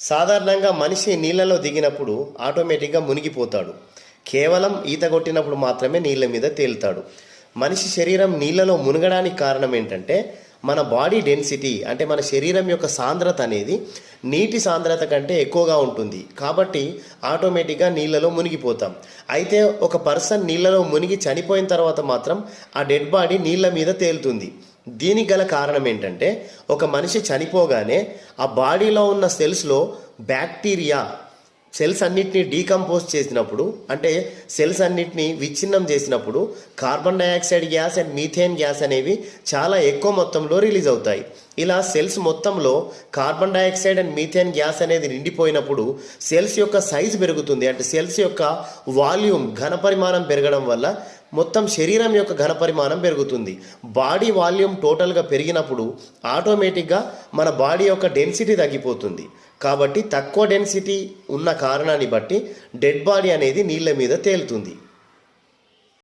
సాధారణంగా మనిషి నీళ్ళలో దిగినప్పుడు ఆటోమేటిక్గా మునిగిపోతాడు. కేవలం ఈత కొట్టినప్పుడు మాత్రమే నీళ్ళ మీద తేలుతాడు. మనిషి శరీరం నీళ్ళలో మునగడానికి కారణం ఏంటంటే మన బాడీ డెన్సిటీ అంటే మన శరీరం యొక్క సాంద్రత అనేది నీటి సాంద్రత కంటే ఎక్కువగా ఉంటుంది. కాబట్టి ఆటోమేటిక్గా నీళ్ళలో మునిగిపోతాం. అయితే ఒక పర్సన్ నీళ్ళలో మునిగి చనిపోయిన తర్వాత మాత్రం ఆ డెడ్ బాడీ నీళ్ళ మీద తేలుతుంది. దీనికి గల కారణం ఏంటంటే ఒక మనిషి చనిపోగానే ఆ బాడీలో ఉన్న సెల్స్లో బ్యాక్టీరియా సెల్స్ అన్నిటిని డీకంపోజ్ చేసినప్పుడు అంటే సెల్స్ అన్నిటిని విచ్ఛిన్నం చేసినప్పుడు carbon dioxide gas and methane gas అనేవి చాలా ఎక్కువ మొత్తంలో రిలీజ్ అవుతాయి. ఇలా సెల్స్ మొత్తంలో carbon dioxide and methane gas అనేది నిండిపోయినప్పుడు సెల్స్ యొక్క సైజ్ పెరుగుతుంది. అంటే సెల్స్ యొక్క వాల్యూమ్ ఘనపరిమాణం పెరగడం వల్ల మొత్తం శరీరం యొక్క ఘనపరిమాణం పెరుగుతుంది. బాడీ వాల్యూమ్ టోటల్గా పెరిగినప్పుడు ఆటోమేటిక్గా మన బాడీ యొక్క డెన్సిటీ తగ్గిపోతుంది. కాబట్టి తక్కువ డెన్సిటీ ఉన్న కారణాన్ని బట్టి డెడ్ బాడీ అనేది నీళ్ళ మీద తేలుతుంది.